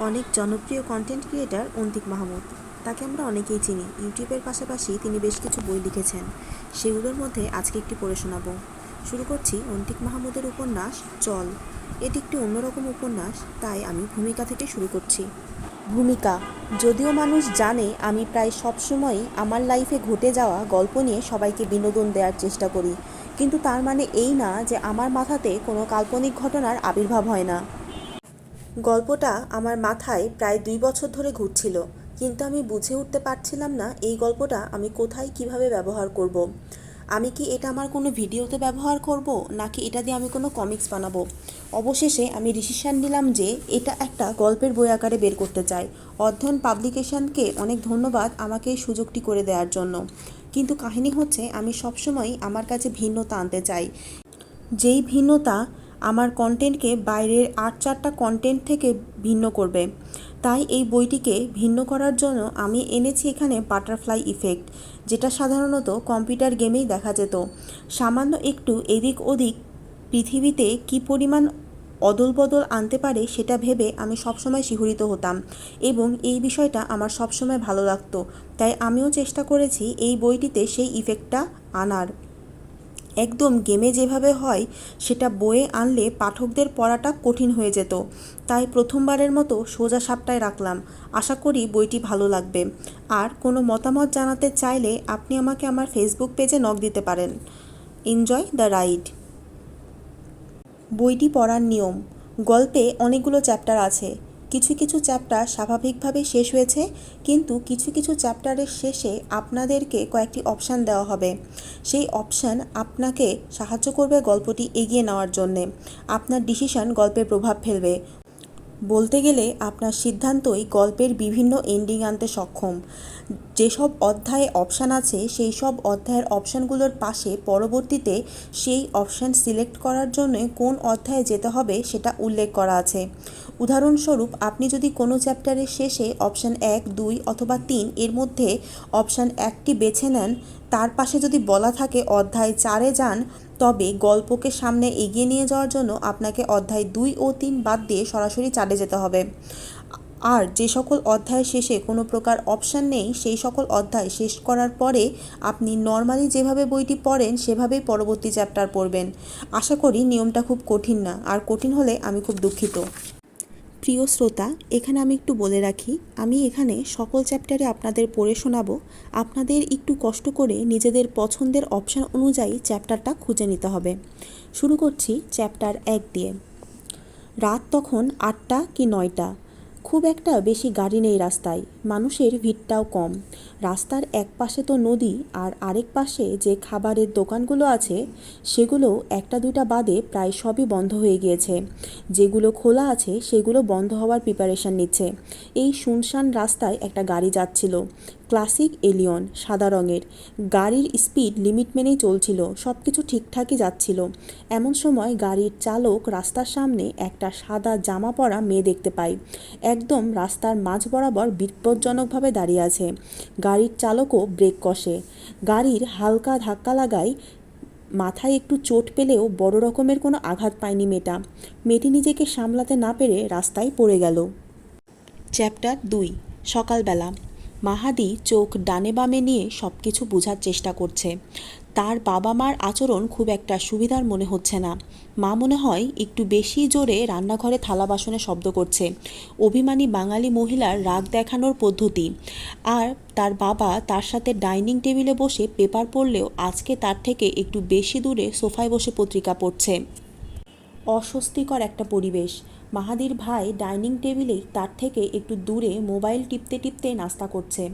অনেক জনপ্রিয় content creator Antik Mahmud. তাকে আমরা অনেকেই চিনি। ইউটিউবের পাশাপাশি তিনি বেশ কিছু বই লিখেছেন। সেগুলোর মধ্যে আজকে একটি পড়ে শোনাবো। শুরু করছি অন্তিক মাহমুদের উপন্যাস চল। এটি একটি অন্যরকম উপন্যাস, তাই আমি ভূমিকা থেকে শুরু করছি। ভূমিকা, যদিও মানুষ জানে আমি প্রায় সবসময়ই আমার লাইফে ঘটে যাওয়া গল্প নিয়ে সবাইকে বিনোদন দেওয়ার চেষ্টা করি। কিন্তু তার মানে এই না যে আমার মাথাতে কোনো কাল্পনিক ঘটনার আবির্ভাব হয় না। গল্পটা আমার মাথায় প্রায় দুই বছর ধরে ঘুরছিল, কিন্তু আমি বুঝে উঠতে পারছিলাম না এই গল্পটা আমি কোথায় কীভাবে ব্যবহার করব। আমি কি এটা আমার কোনো ভিডিওতে ব্যবহার করব, নাকি এটা দিয়ে আমি কোনো কমিক্স বানাবো? অবশেষে আমি ডিসিশন নিলাম যে এটা একটা গল্পের বই আকারে বের করতে চাই। অধ্যয়ন পাবলিকেশনকে অনেক ধন্যবাদ আমাকে এই সুযোগটি করে দেওয়ার জন্য। কিন্তু কাহিনী হচ্ছে, আমি সবসময় আমার কাছে ভিন্নতা আনতে চাই। যেই ভিন্নতা আমার কন্টেন্টকে বাইরের আট চারটা কন্টেন্ট থেকে ভিন্ন করবে। তাই এই বইটিকে ভিন্ন করার জন্য আমি এনেছি এখানে বাটারফ্লাই ইফেক্ট, যেটা সাধারণত কম্পিউটার গেমেই দেখা যেত। সামান্য একটু এদিক ওদিক পৃথিবীতে কী পরিমাণ অদল বদল আনতে পারে সেটা ভেবে আমি সবসময় শিহরিত হতাম এবং এই বিষয়টা আমার সবসময় ভালো লাগতো। তাই আমিও চেষ্টা করেছি এই বইটিতে সেই ইফেক্টটা আনার। একদম গেমে যেভাবে হয়, সেটা বয়ে আনলে পাঠকদের পড়াটা কঠিন হয়ে যেত। তাই প্রথমবারের মতো সোজা সাপটায় রাখলাম। আশা করি বইটি ভালো লাগবে। আর কোনো মতামত জানাতে চাইলে আপনি আমাকে আমার ফেসবুক পেজে নক দিতে পারেন। এনজয় দ্য রাইড বইটি পড়ার নিয়ম। গল্পে অনেকগুলো চ্যাপ্টার আছে। কিছু কিছু চ্যাপ্টার স্বাভাবিকভাবে শেষ হয়েছে, কিন্তু কিছু কিছু চ্যাপ্টারের শেষে আপনাদেরকে কয়েকটি অপশান দেওয়া হবে। সেই অপশান আপনাকে সাহায্য করবে গল্পটি এগিয়ে নেওয়ার জন্যে। আপনার ডিসিশন গল্পে প্রভাব ফেলবে। বলতে গেলে আপনার সিদ্ধান্তই গল্পের বিভিন্ন এন্ডিং আনতে সক্ষম। যেসব অধ্যায়ে অপশান আছে, সেই সব অধ্যায়ের অপশানগুলোর পাশে পরবর্তীতে সেই অপশান সিলেক্ট করার জন্য কোন অধ্যায়ে যেতে হবে সেটা উল্লেখ করা আছে। উদাহরণস্বরূপ, আপনি যদি কোনো চ্যাপ্টারের শেষে অপশান এক, দুই অথবা তিন এর মধ্যে অপশান একটি বেছে নেন, তার পাশে যদি বলা থাকে অধ্যায় চারে যান, তবে গল্পকে সামনে এগিয়ে নিয়ে যাওয়ার জন্য আপনাকে অধ্যায় দুই ও তিন বাদ দিয়ে সরাসরি চারে যেতে হবে। আর যে সকল অধ্যায় শেষে কোনো প্রকার অপশান নেই, সেই সকল অধ্যায় শেষ করার পরে আপনি নর্মালি যেভাবে বইটি পড়েন, সেভাবেই পরবর্তী চ্যাপ্টার পড়বেন। আশা করি নিয়মটা খুব কঠিন না, আর কঠিন হলে আমি খুব দুঃখিত। প্রিয় শ্রোতা, এখানে আমি একটু বলে রাখি, আমি এখানে সকল চ্যাপ্টারে আপনাদের পড়ে শোনাবো। আপনাদের একটু কষ্ট করে নিজেদের পছন্দের অপশান অনুযায়ী চ্যাপ্টারটা খুঁজে নিতে হবে। শুরু করছি চ্যাপ্টার এক দিয়ে। রাত তখন আটটা কি নয়টা? খুব একটা বেশি গাড়ি নেই রাস্তায়, মানুষের ভিড়টাও কম। রাস্তার এক পাশে তো নদী আর আরেক পাশে যে খাবারের দোকানগুলো আছে, সেগুলো একটা দুইটা বাদে প্রায় সবই বন্ধ হয়ে গিয়েছে। যেগুলো খোলা আছে, সেগুলো বন্ধ হওয়ার প্রিপারেশন নিচ্ছে। এই শুনশান রাস্তায় একটা গাড়ি যাচ্ছিল। ক্লাসিক এলিয়ন, সাদা রঙের। গাড়ির স্পিড লিমিট মেনেই চলছিল সব কিছু ঠিকঠাকই যাচ্ছিল। এমন সময় গাড়ির চালক রাস্তার সামনে একটা সাদা জামা পরা মেয়ে দেখতে পায়। একদম রাস্তার মাঝ বরাবর বিপজ্জনকভাবে দাঁড়িয়ে আছে। গাড়ির চালকও ব্রেক কষে। গাড়ির হালকা ধাক্কা লাগায় মাথায় একটু চোট পেলেও বড় রকমের কোনো আঘাত পায়নি মেয়েটা। মেয়েটি নিজেকে সামলাতে না পেরে রাস্তায় পড়ে গেল। চ্যাপ্টার দুই, সকালবেলা। মাহাদি চোখ ডানে বামে নিয়ে সব কিছু বোঝার চেষ্টা করছে। তার বাবা মার আচরণ খুব একটা সুবিধার মনে হচ্ছে না। মা মনে হয় একটু বেশি জোরে রান্নাঘরে থালা বাসনে শব্দ করছে। অভিমানী বাঙালি মহিলার রাগ দেখানোর পদ্ধতি। আর তার বাবা তার সাথে ডাইনিং টেবিলে বসে পেপার পড়লেও আজকে তার থেকে একটু বেশি দূরে সোফায় বসে পত্রিকা পড়ছে। অস্বস্তিকর একটা পরিবেশ। মাহাদির ভাই ডাইনিং টেবিলেই তার থেকে একটু দূরে মোবাইল টিপতে টিপতে নাস্তা করছে।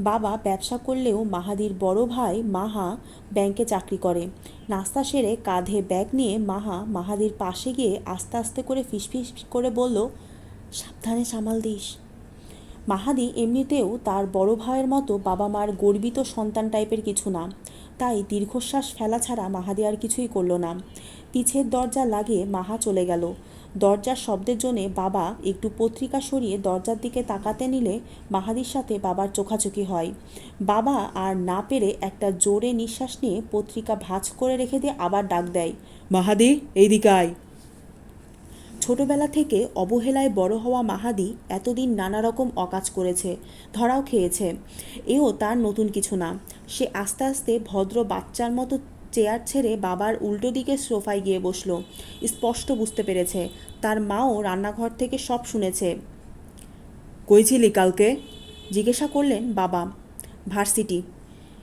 বাবা ব্যবসা করলেও মাহাদির বড় ভাই মাহা ব্যাংকে চাকরি করে। নাস্তা সেরে কাঁধে ব্যাগ নিয়ে মাহা মাহাদির পাশে গিয়ে আস্তে আস্তে করে ফিসফিস করে বলল, সাবধানে সামাল দিস। মাহাদি এমনিতেও তার বড় ভাইয়ের মতো বাবা মার গর্বিত সন্তান টাইপের কিছু না। তাই দীর্ঘশ্বাস ফেলা ছাড়া মাহাদি আর কিছুই করল না। পিছের দরজা লাগিয়ে মাহা চলে গেল। দরজার শব্দের জন্যে বাবা একটু পত্রিকা সরিয়ে দরজার দিকে তাকাতে নিলে মাহাদির সাথে বাবার চোখাচোখি হয়। বাবা আর না পেরে একটা জোরে নিঃশ্বাস নিয়ে পত্রিকা ভাঁজ করে রেখে দিয়ে আবার ডাক দেয়, মাহাদি, এইদিকে আয়। ছোটবেলা থেকে অবহেলায় বড় হওয়া মাহাদি এতদিন নানা রকম অকাজ করেছে, ধরাও খেয়েছে। এও তার নতুন কিছু না। সে আস্তে আস্তে ভদ্র বাচ্চার মতো চেয়ার ছেড়ে বাবার উল্টো দিকে সোফায় গিয়ে বসল। স্পষ্ট বুঝতে পেরেছে। তার মাও রান্নাঘর থেকে সব শুনেছে। কই ছিলি কালকে? জিজ্ঞাসা করলেন বাবা। ভার্সিটি।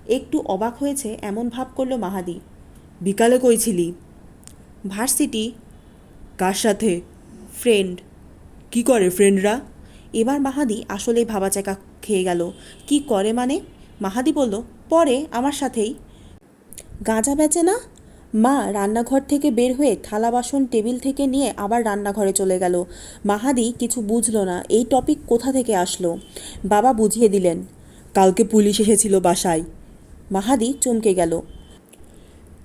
একটু অবাক হয়েছে এমন ভাব করল মাহাদি। বিকালে কই ছিলি? ভার্সিটি। কার সাথে? ফ্রেন্ড। কি করে ফ্রেন্ডরা? এবার মাহাদি আসলেই ভাবাচাকা খেয়ে গেল। কি করে মানে? মাহাদি বলল, পরে, আমার সাথেই। গাঁজা বেচে না? মা রান্নাঘর থেকে বের হয়ে থালা বাসন টেবিল থেকে নিয়ে আবার রান্নাঘরে চলে গেল। মাহাদি কিছু বুঝলো না, এই টপিক কোথা থেকে আসলো? বাবা বুঝিয়ে দিলেন, কালকে পুলিশ এসেছিল বাসায়। মাহাদি চমকে গেল,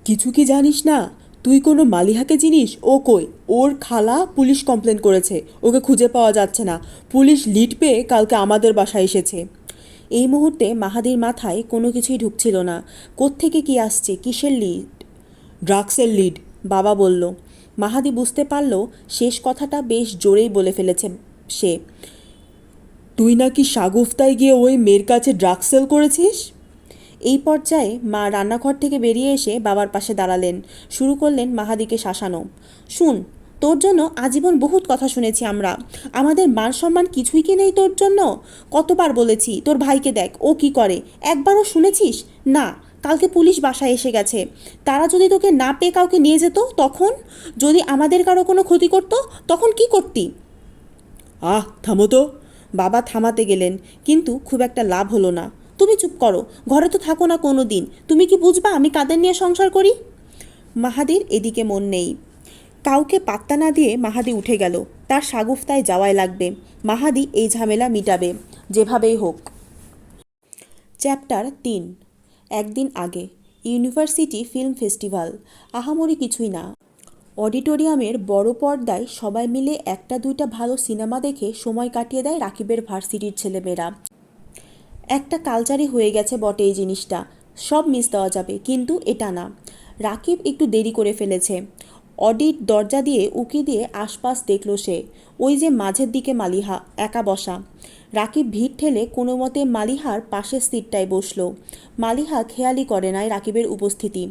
কিছু কি জানিস না? তুই কোনো মালিহাকে চিনিস? ও কই? ওর খালা পুলিশ কমপ্লেন করেছে, ওকে খুঁজে পাওয়া যাচ্ছে না। পুলিশ লিড পেয়ে কালকে আমাদের বাসায় এসেছে। এই মুহূর্তে মাহাদির মাথায় কোনো কিছুই ঢুকছিল না। কোত্থেকে কি আসছে? কিসের লিড ড্রাগসের লিড বাবা বলল। মাহাদি বুঝতে পারল, শেষ কথাটা বেশ জোরেই বলে ফেলেছে সে। তুই নাকি সাগুফতায় গিয়ে ওই মেয়ের কাছে ড্রাগ সেল করেছিস? এই পর্যায়ে মা রান্নাঘর থেকে বেরিয়ে এসে বাবার পাশে দাঁড়ালেন। শুরু করলেন মাহাদিকে শাসানো। শুন তোর জন্য আজীবন বহুত কথা শুনেছি আমরা। আমাদের মান সম্মান কিছুই কি নেই তোর জন্য? কতবার বলেছি, তোর ভাইকে দেখ, ও কি করে? একবারও শুনেছিস? না, কালকে পুলিশ বাসায় এসে গেছে। তারা যদি তোকে না পেয়ে কাউকে নিয়ে যেত, তখন? যদি আমাদের কারও কোনো ক্ষতি করতো, তখন কি করতি? আহ, থামো তো। বাবা থামাতে গেলেন, কিন্তু খুব একটা লাভ হলো না। তুমি চুপ করো, ঘরে তো থাকো না কোনো দিন তুমি কি বুঝবা আমি কাদের নিয়ে সংসার করি? মাহাদির এদিকে মন নেই। কাউকে পাত্তা না দিয়ে মাহাদি উঠে গেল। তার সাগুফতায় যাওয়াই লাগবে। মাহাদি এই ঝামেলা মিটাবে, যেভাবেই হোক। চ্যাপ্টার তিন। একদিন আগে। ইউনিভার্সিটি ফিল্ম ফেস্টিভ্যাল আহামরি কিছুই না। অডিটোরিয়ামের বড় পর্দায় সবাই মিলে একটা দুইটা ভালো সিনেমা দেখে সময় কাটিয়ে দেয় রাকিবের ভার্সিটির ছেলেমেয়েরা। একটা কালচারই হয়ে গেছে বটে এই জিনিসটা। সব মিস দেওয়া যাবে, কিন্তু এটা না। রাকিব একটু দেরি করে ফেলেছে। অডিট দরজা দিয়ে উকি দিয়ে আশপাশ দেখল সে। ওই যে মাঝের দিকে মালিহা, একা বসা। রাকিব ভিড় ঠেলে কোনো মতে মালিহার পাশের সিটটায় বসল। মালিহা খেয়ালই করে নাই রাকিবের উপস্থিতি।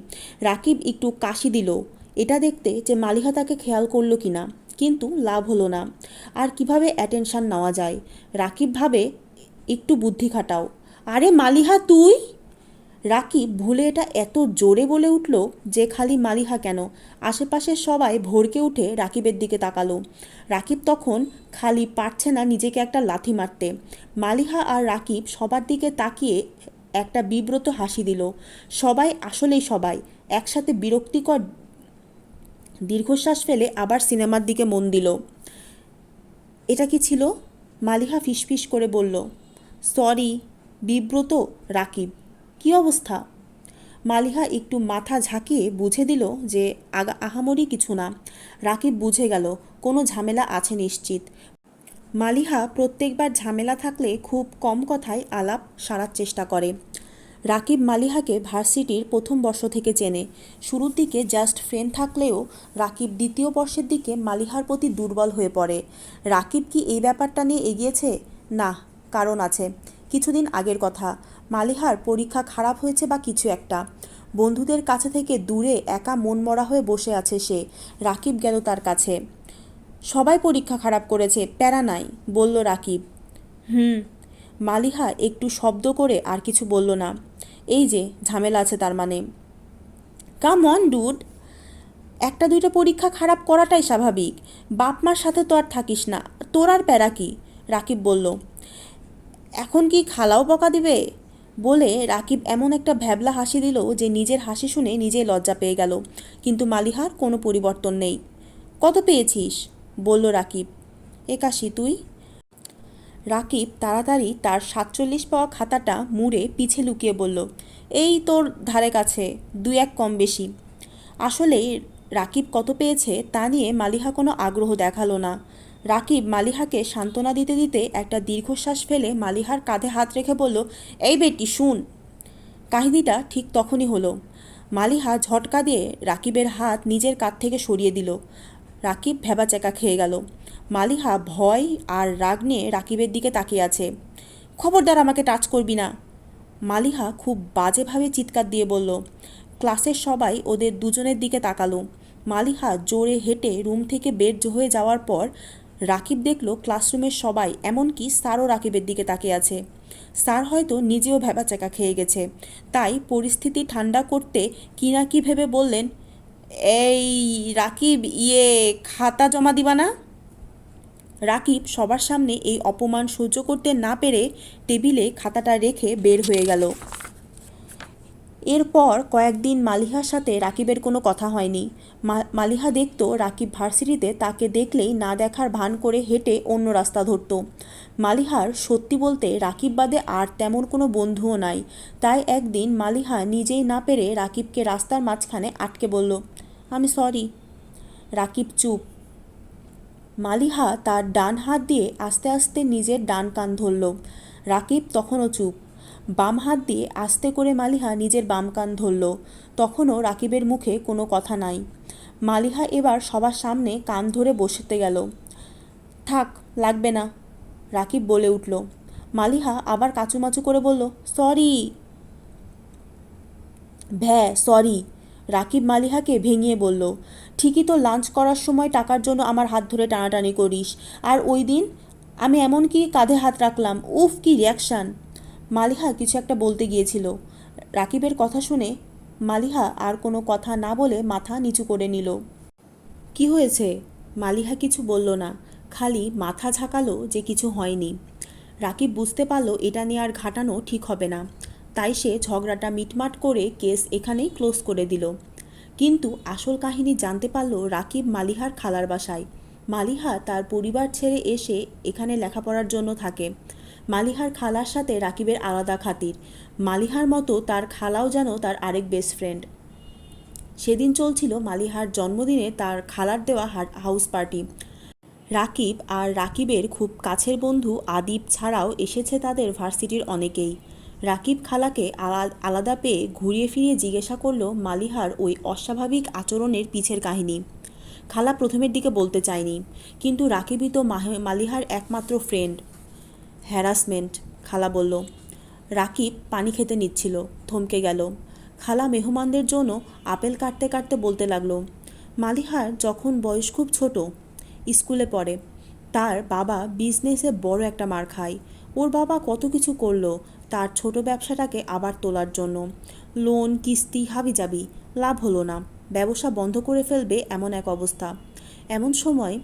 রাকিব একটু কাশি দিল। এটা দেখতে যে মালিহা তাকে খেয়াল করল কিনা কিন্তু লাভ হলো না। আর কীভাবে অ্যাটেনশন নেওয়া যায়? রাকিব ভাবে, একটু বুদ্ধি খাটাও। আরে মালিহা, তুই? রাকিব ভুলে এটা এত জোরে বলে উঠল যে খালি মালিহা কেন? আশেপাশের সবাই ভরকে উঠে রাকিবের দিকে তাকালো। রাকিব তখন খালি পারছে না নিজেকে একটা লাথি মারতে। মালিহা আর রাকিব সবার দিকে তাকিয়ে একটা বিব্রত হাসি দিল। সবাই আসলেই সবাই। একসাথে বিরক্তিকর দীর্ঘশ্বাস ফেলে আবার সিনেমার দিকে মন দিল। এটা কি ছিল? মালিহা ফিসফিস করে বলল, সরি, বিব্রত, রাকিব। কি অবস্থা? মালিহা একটু মাথা ঝাঁকিয়ে বুঝে দিল যে আগা আহামরি কিছু না। রাকিব বুঝে গেল, কোনো ঝামেলা আছে নিশ্চিত। মালিহা প্রত্যেকবার ঝামেলা থাকলে খুব কম কথায় আলাপ সারার চেষ্টা করে। রাকিব মালিহাকে ভার্সিটির প্রথম বর্ষ থেকে চেনে। শুরুর দিকে জাস্ট ফ্রেন্ড থাকলেও রাকিব দ্বিতীয় বর্ষের দিকে মালিহার প্রতি দুর্বল হয়ে পড়ে। রাকিব কি এই ব্যাপারটা নিয়ে এগিয়েছে? না, কারণ আছে। কিছুদিন আগের কথা। মালিহার পরীক্ষা খারাপ হয়েছে বা কিছু একটা। বন্ধুদের কাছে থেকে দূরে একা মনমরা হয়ে বসে আছে সে। রাকিব গেল তার কাছে। সবাই পরীক্ষা খারাপ করেছে, প্যারা নাই, বলল রাকিব। হুম। মালিহা একটু শব্দ করে আর কিছু বলল না। এই যে, ঝামেলা আছে তার মানে। কাম অন ডুড একটা দুইটা পরীক্ষা খারাপ করাটাই স্বাভাবিক। বাপ মার সাথে তো আর থাকিস না। তোর আর প্যারা কি? রাকিব বলল। এখন কি খালাও বকা দিবে? বলে রাকিব এমন একটা ভ্যাবলা হাসি দিল যে নিজের হাসি শুনে নিজেই লজ্জা পেয়ে গেল। কিন্তু মালিহার কোনো পরিবর্তন নেই। কত পেয়েছিস? বলল রাকিব। একাশি, তুই? রাকিব তাড়াতাড়ি তার সাতচল্লিশ পাওয়া খাতাটা মুড়ে পিছে লুকিয়ে বলল, এই তোর ধারে কাছে, দুই এক কম বেশি। আসলে রাকিব কত পেয়েছে তা নিয়ে মালিহা কোনো আগ্রহ দেখাল না। রাকিব মালিহাকে সান্ত্বনা দিতে দিতে একটা দীর্ঘশ্বাস ফেলে মালিহার কাঁধে হাত রেখে বলল, এই বেটি, শুন। কাহিনীটা ঠিক তখনই হলো। মালিহা ঝটকা দিয়ে রাকিবের হাত নিজের কাঁধ থেকে সরিয়ে দিল। রাকিব ভেবাচেকা খেয়ে গেল। মালিহা ভয় আর রাগ নিয়ে রাকিবের দিকে তাকিয়ে আছে। খবরদার, আমাকে টাচ করবি না। মালিহা খুব বাজেভাবে চিৎকার দিয়ে বলল। ক্লাসের সবাই ওদের দুজনের দিকে তাকালো। মালিহা জোরে হেঁটে রুম থেকে বের হয়ে যাওয়ার পর রাকিব দেখল ক্লাসরুমের সবাই, এমনকি স্যারও রাকিবের দিকে তাকিয়ে আছে। স্যার হয়তো নিজেও ভেবাচেকা খেয়ে গেছে। তাই পরিস্থিতি ঠান্ডা করতে কি না কি ভেবে বললেন, এই রাকিব ইয়ে খাতা জমা দিবা না? রাকিব সবার সামনে এই অপমান সহ্য করতে না পেরে টেবিলে খাতাটা রেখে বের হয়ে গেল। এরপর কয়েকদিন মালিহার সাথে রাকিবের কোনো কথা হয়নি। মালিহা দেখতো রাকিব ভার্সিটিতে তাকে দেখলেই না দেখার ভান করে হেঁটে অন্য রাস্তা ধরতো। মালিহার সত্যি বলতে রাকিব বাদে আর তেমন কোনো বন্ধুও নাই। তাই একদিন মালিহা নিজেই না পেরে রাকিবকে রাস্তার মাঝখানে আটকে বলল, আমি সরি। রাকিব চুপ। মালিহা তার ডান হাত দিয়ে আস্তে আস্তে নিজের ডান কান ধরল। রাকিব তখনও চুপ। বাম হাত দিয়ে আস্তে করে মালিহা নিজের বাম কান ধরল। তখনও রাকিবের মুখে কোনো কথা নাই। মালিহা এবার সবার সামনে কান ধরে বসতে গেল। থাক, লাগবে না রাকিব বলে উঠল। মালিহা আবার কাচুমাচু করে বলল, সরি ভ্যা, সরি রাকিব মালিহাকে ভেঙিয়ে বলল। ঠিকই তো লাঞ্চ করার সময় টাকার জন্য আমার হাত ধরে টানাটানি করিস। আর ওই দিন আমি এমনকি কাঁধে হাত রাখলাম। উফ, কি রিয়াকশান মালিহা কিছু একটা বলতে গিয়েছিল। রাকিবের কথা শুনে মালিহা আর কোনো কথা না বলে মাথা নিচু করে নিল। কি হয়েছে? মালিহা কিছু বলল না, খালি মাথা ঝাঁকালো যে কিছু হয়নি। রাকিব বুঝতে পারল এটা নিয়ে আর ঘাটানো ঠিক হবে না। তাই সে ঝগড়াটা মিটমাট করে কেস এখানেই ক্লোজ করে দিল। কিন্তু আসল কাহিনী জানতে পারল রাকিব মালিহার খালার বাসায়। মালিহা তার পরিবার ছেড়ে এসে এখানে লেখাপড়ার জন্য থাকে। মালিহার খালার সাথে রাকিবের আলাদা খাতির। মালিহার মতো তার খালাও যেন তার আরেক বেস্ট ফ্রেন্ড সেদিন চলছিল মালিহার জন্মদিনে তার খালার দেওয়া হাউস পার্টি রাকিব আর রাকিবের খুব কাছের বন্ধু আদিব ছাড়াও এসেছে তাদের ভার্সিটির অনেকেই। রাকিব খালাকে আলা- আলাদা পেয়ে ঘুরিয়ে ফিরিয়ে জিজ্ঞাসা করল মালিহার ওই অস্বাভাবিক আচরণের পিছের কাহিনী। খালা প্রথমের দিকে বলতে চায়নি, কিন্তু রাকিবই তো মালিহার একমাত্র ফ্রেন্ড হ্যারাসমেন্ট খালা বলল। রাকিব পানি খেতে নিচ্ছিল, থমকে গেল। খালা মেহমানদের জন্য আপেল কাটতে কাটতে বলতে লাগল মালিহার যখন বয়স খুব ছোট, স্কুলে পড়ে, তার বাবা বিজনেসে বড় একটা মার খায়। ওর বাবা কত কিছু করল, তার ছোট ব্যবসাটাকে আবার তোলার জন্য। লোন কিস্তি হাবি হাবিজাবি, লাভ হলো না। ব্যবসা বন্ধ করে ফেলবে এমন এক অবস্থা। এমন সময়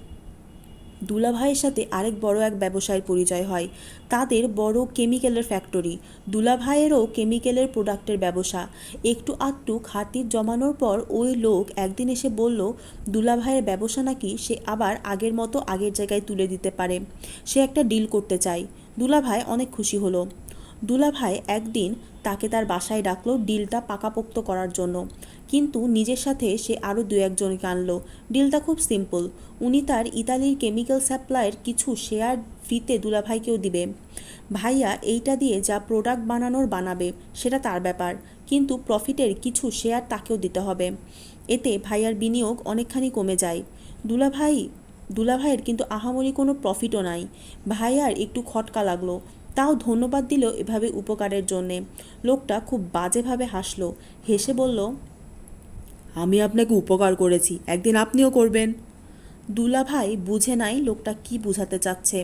দুলাভাইয়ের সাথে আরেক বড় এক ব্যবসায়ের পরিচয় হয়। তাদের বড় কেমিক্যালের ফ্যাক্টরি। দুলাভাইয়েরও কেমিক্যালের প্রোডাক্টের ব্যবসা। একটু আধটু খাতির জমানোর পর ওই লোক একদিন এসে বলল, দুলাভাইয়ের ব্যবসা নাকি সে আবার আগের মতো আগের জায়গায় তুলে দিতে পারে। সে একটা ডিল করতে চায় দুলাভাই অনেক খুশি হলো। দুলাভাই একদিন তাকে তার বাসায় ডাকলো ডিলটা পাকাপোক্ত করার জন্য। কিন্তু নিজের সাথে সে আরও দু একজনকে আনলো। ডিলটা খুব সিম্পল। উনি তার ইতালির কেমিক্যাল সাপ্লাইয়ের কিছু শেয়ার ফ্রিতে দুলাভাইকেও দিবে। ভাইয়া এইটা দিয়ে যা প্রোডাক্ট বানানোর বানাবে, সেটা তার ব্যাপার। কিন্তু প্রফিটের কিছু শেয়ার তাকেও দিতে হবে। এতে ভাইয়ার বিনিয়োগ অনেকখানি কমে যায়। দুলাভাই, দুলাভাইয়ের কিন্তু আহামরি কোনো প্রফিটও নাই। ভাইয়ার একটু খটকা লাগল। তাও ধন্যবাদ দিল এভাবে উপকারের জন্যে। লোকটা খুব বাজেভাবে হাসলো। হেসে বলল আমি আপনাকে উপকার করেছি, একদিন আপনিও করবেন। দুলাভাই বুঝে নাই লোকটা কি বুঝাতে চাচ্ছে।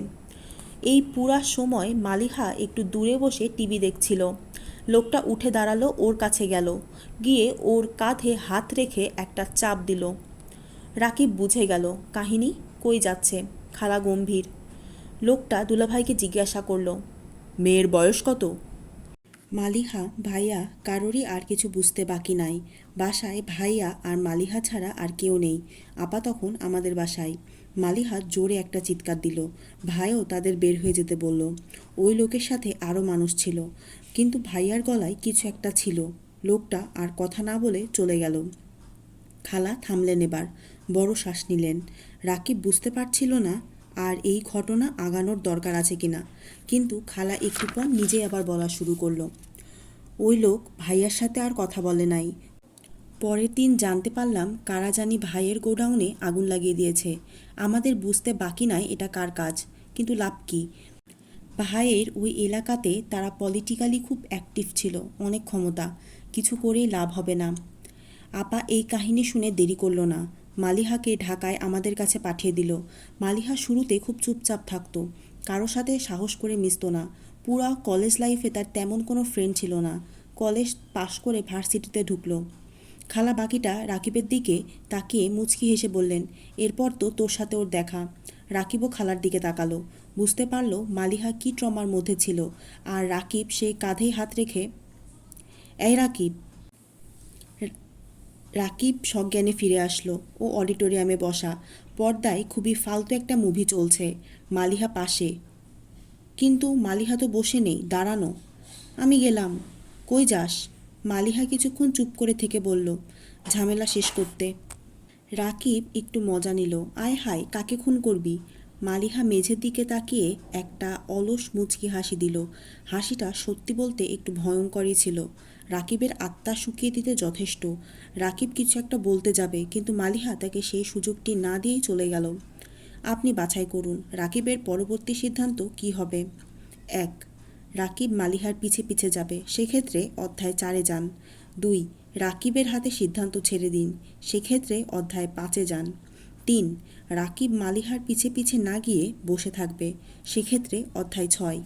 এই পুরা সময় মালিহা একটু দূরে বসে টিভি দেখছিল। লোকটা উঠে দাঁড়াল, ওর কাছে গেল। গিয়ে ওর কাঁধে হাত রেখে একটা চাপ দিল। রাকিব বুঝে গেল, কাহিনী? কই যাচ্ছে? খালা গম্ভীর। লোকটা দুলাভাইকে জিজ্ঞাসা করল, মেয়ের বয়স কত? মালিহা, ভাইয়া, কারোরই আর কিছু বুঝতে বাকি নাই। বাসায় ভাইয়া আর মালিহা ছাড়া আর কেউ নেই। আপা তখন আমাদের বাসায়। মালিহা জোরে একটা চিৎকার দিল। ভাইও তাদের বের হয়ে যেতে বলল। ওই লোকের সাথে আরও মানুষ ছিল। কিন্তু ভাইয়ার গলায় কিছু একটা ছিল। লোকটা আর কথা না বলে চলে গেল। খালা থামলেন এবার। বড় শ্বাস নিলেন। রাকিব বুঝতে পারছিল না আর এই ঘটনা আগানোর দরকার আছে কিনা। কিন্তু খালা একটু পর নিজেই আবার বলা শুরু করল। ওই লোক ভাইয়ার সাথে আর কথা বলে নাই। পরের দিন জানতে পারলাম কারা জানি ভাইয়ের গোডাউনে আগুন লাগিয়ে দিয়েছে। আমাদের বুঝতে বাকি নাই এটা কার কাজ, কিন্তু লাভ কি? ভাইয়ের ওই এলাকাতে তারা পলিটিক্যালি খুব অ্যাক্টিভ ছিল, অনেক ক্ষমতা, কিছু করেই লাভ হবে না। আপা এই কাহিনী শুনে দেরি করল না। মালিহাকে ঢাকায় আমাদের কাছে পাঠিয়ে দিল। মালিহা শুরুতে খুব চুপচাপ থাকতো, কারও সাথে সাহস করে মিশতো না। পুরা কলেজ লাইফে তার তেমন কোনো ফ্রেন্ড ছিল না। কলেজ পাশ করে ভার্সিটিতে ঢুকলো। খালা বাকিটা রাকিবের দিকে তাকিয়ে মুচকি হেসে বললেন, এরপর তো তোর সাথে ওর দেখা। রাকিবও খালার দিকে তাকালো। বুঝতে পারল মালিহা কি ট্রমার মধ্যে ছিল আর রাকিব সেই কাঁধেই হাত রেখে, এই রাকিব। রাকিব সজ্ঞানে ফিরে আসলো ও অডিটোরিয়ামে বসা। পর্দায় খুবই ফালতু একটা মুভি চলছে, মালিহা পাশে। কিন্তু মালিহা তো বসে নেই, দাঁড়ানো। আমি গেলাম। কই যাস? মালিহা কিছুক্ষণ চুপ করে থেকে বলল, ঝামেলা শেষ করতে। রাকিব একটু মজা নিল। আয় হায়, কাকে খুন করবি? মালিহা মেঝের দিকে তাকিয়ে একটা অলস মুচকি হাসি দিল। হাসিটা সত্যি বলতে একটু ভয়ঙ্করই ছিল। রাকিবের আত্মা শুকিয়ে দিতে যথেষ্ট। রাকিব কিছু একটা বলতে যাবে, কিন্তু মালিহা তাকে সেই সুযোগটি না দিয়েই চলে গেল। আপনি বাছাই করুন। রাকিবের পরবর্তী সিদ্ধান্ত কি হবে? এক রাকিব মালিহার পিছে পিছে যাবে, সেক্ষেত্রে অধ্যায় চারে যান। দুই, রাকিবের হাতে সিদ্ধান্ত ছেড়ে দিন, সেক্ষেত্রে অধ্যায় পাঁচে যান। তিন, রাকিব মালিহার পিছে পিছে না গিয়ে বসে থাকবে, সেক্ষেত্রে অধ্যায় ছয়।